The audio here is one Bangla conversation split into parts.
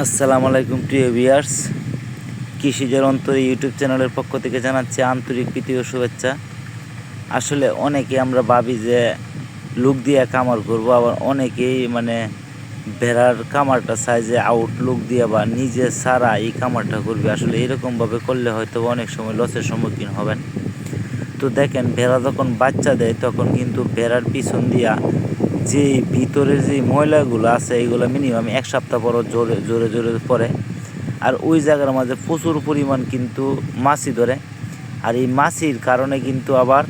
আসসালামু আলাইকুম, প্রিয় ভিয়ার্স কৃষিজের অন্তরে ইউটিউব চ্যানেলের পক্ষ থেকে জানাচ্ছি আন্তরিক প্রীতি ও শুভেচ্ছা। আসলে অনেকে আমরা ভাবি যে লুক দিয়ে কামার করব, আবার অনেকেই মানে ভেড়ার কামারটা সাইজে আউট লুক দিয়ে বা নিজে সারা এই কামারটা করবে। আসলে এরকমভাবে করলে হয়তো অনেক সময় লসের সম্মুখীন হবেন। তো দেখেন, ভেড়া যখন বাচ্চা দেয়, তখন কিন্তু ভেড়ার পিছন দিয়া যে ভিতরে যে ময়লাগুলো আছে এইগুলো মিনিমাম এক সপ্তাহ পর জোরে জোরে জোরে পড়ে। আর ওই জায়গার মাঝে প্রচুর পরিমাণ কিন্তু মাছি ধরে। আর এই মাছির কারণে কিন্তু আবার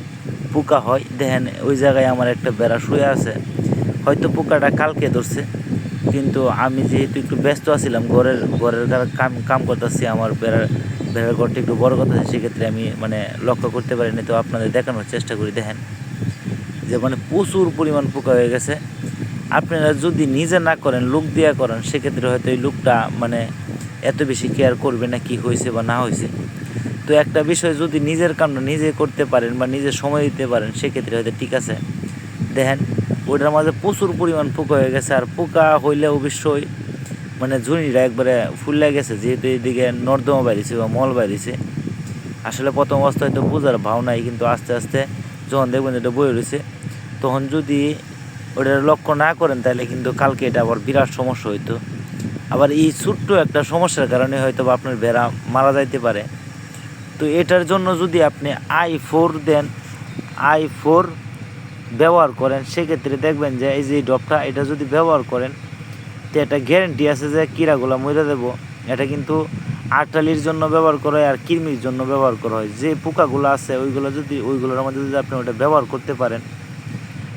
পোকা হয়। দেখেন, ওই জায়গায় আমার একটা বেড়া শুয়ে আছে। হয়তো পোকাটা কালকে ধরছে। কিন্তু আমি যেহেতু একটু ব্যস্ত আছিলাম, ঘরের ঘরের কাম কাম করতেছি, আমার বেড়ার বেড়ার ঘরটা একটু বড় কথা সেক্ষেত্রে আমি মানে লক্ষ্য করতে পারিনি। তো আপনাদের দেখানোর চেষ্টা করি, দেখেন। যে মানে প্রচুর পরিমাণ পোকা হয়ে গেছে। আপনারা যদি নিজে না করেন, লুক দিয়া করেন, সেক্ষেত্রে হয়তো এই লুকটা মানে এত বেশি কেয়ার করবে না কি হয়েছে বা না হয়েছে। তো একটা বিষয় যদি নিজের কামটা নিজে করতে পারেন বা নিজে সময় দিতে পারেন, সেক্ষেত্রে হয়তো ঠিক আছে। দেখেন, ওইটার মাঝে প্রচুর পরিমাণ পোকা হয়ে গেছে, আর পোকা হইলে অবশ্যই মানে ঝুড়িটা একবারে ফুলে গেছে, যেহেতু এইদিকে নর্দমা বাইরেছে বা মল বাইরেছে আসলে প্রথম অবস্থায় তো বোঝার ভাও নাই, কিন্তু আস্তে আস্তে যখন দেখবেন এটা বয়ে রয়েছে, তখন যদি ওটার লক্ষ্য না করেন, তাহলে কিন্তু কালকে এটা আবার বিরাট সমস্যা হইতো। আবার এই ছোট্ট একটা সমস্যার কারণে হয়তো বা আপনার ভেড়া মারা যাইতে পারে। তো এটার জন্য যদি আপনি আই ফোর দেন, আই ফোর ব্যবহার করেন, সেক্ষেত্রে দেখবেন যে এই যে ডবটা এটা যদি ব্যবহার করেন, তো এটা গ্যারেন্টি আছে যে কীরাগুলো মরে দেবো। এটা কিন্তু আটালির জন্য ব্যবহার করা হয় আর কৃমির জন্য ব্যবহার করা হয়। যে পোকাগুলো আছে, ওইগুলো যদি ওইগুলোর মধ্যে যদি আপনি ওটা ব্যবহার করতে পারেন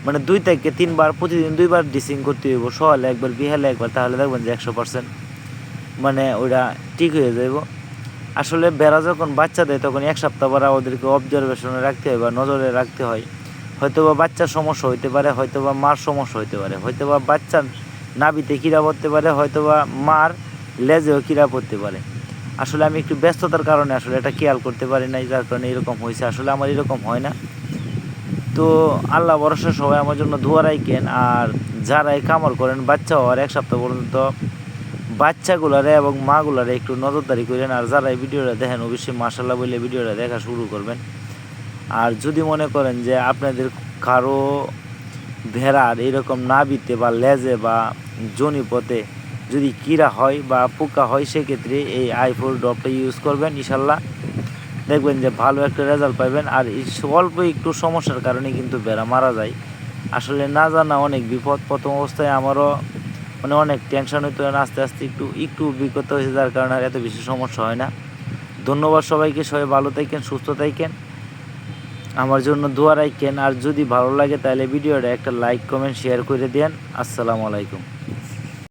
মানে দুই থেকে তিনবার, প্রতিদিন দুইবার ডিসিং করতে হইব সকালে একবার, বিহালে একবার, তাহলে দেখবেন যে একশো পার্সেন্ট মানে ওইটা ঠিক হয়ে যাইব। আসলে বেড়া যখন বাচ্চা দেয়, তখন এক সপ্তাহ পরে ওদেরকে অবজারভেশনে রাখতে হয় বা নজরে রাখতে হয়। হয়তো বা বাচ্চার সমস্যা হইতে পারে হয়তো বা মার সমস্যা হইতে পারে হয়তো বা বাচ্চার নাবিতে কীরা পড়তে পারে হয়তো বা মার লেজেও কীরা পড়তে পারে। আসলে আমি একটু ব্যস্ততার কারণে আসলে এটা খেয়াল করতে পারি নাই, যার কারণে এরকম হয়েছে। আসলে আমার এরকম হয় না। তো আল্লাহ ভরসা সবাই আমার জন্য ধোয়া রাখেন, আর যারাই কামড় করেন, বাচ্চা হওয়ার এক সপ্তাহ পর্যন্ত বাচ্চাগুলারে এবং মাগুলারে একটু নজরদারি করেন, আর যারা এই ভিডিওটা দেখেন, অবশ্যই মাসাল্লাহ বলে ভিডিওটা দেখা শুরু করবেন। আর যদি মনে করেন যে আপনাদের কারও ভেড়ার এরকম নাবিতে বা লেজে বা জনিপথে যদি কীরা হয় বা পোকা হয়, সেক্ষেত্রে এই আইফোর ড্রপটা ইউজ করবেন ইনশাল্লাহ দেখবেন যে ভালো একটা রেজাল্ট পাবেন আর অল্প একটু সমস্যার কারণে কিন্তু বেড়া মারা যায়। আসলে না জানা অনেক বিপদ। প্রথম অবস্থায় আমারও মানে অনেক টেনশন হইতো, আস্তে আস্তে একটু একটু অভিজ্ঞতা হয়েছে, যার কারণে আর এত বেশি সমস্যা হয় না। ধন্যবাদ সবাইকে, সবাই ভালো থাকেন, সুস্থ থাকেন। আমার জন্য দোয়া রাখেন। আর যদি ভালো লাগে, তাহলে ভিডিওটা একটা লাইক কমেন্ট শেয়ার করে দেন। আসসালামু আলাইকুম।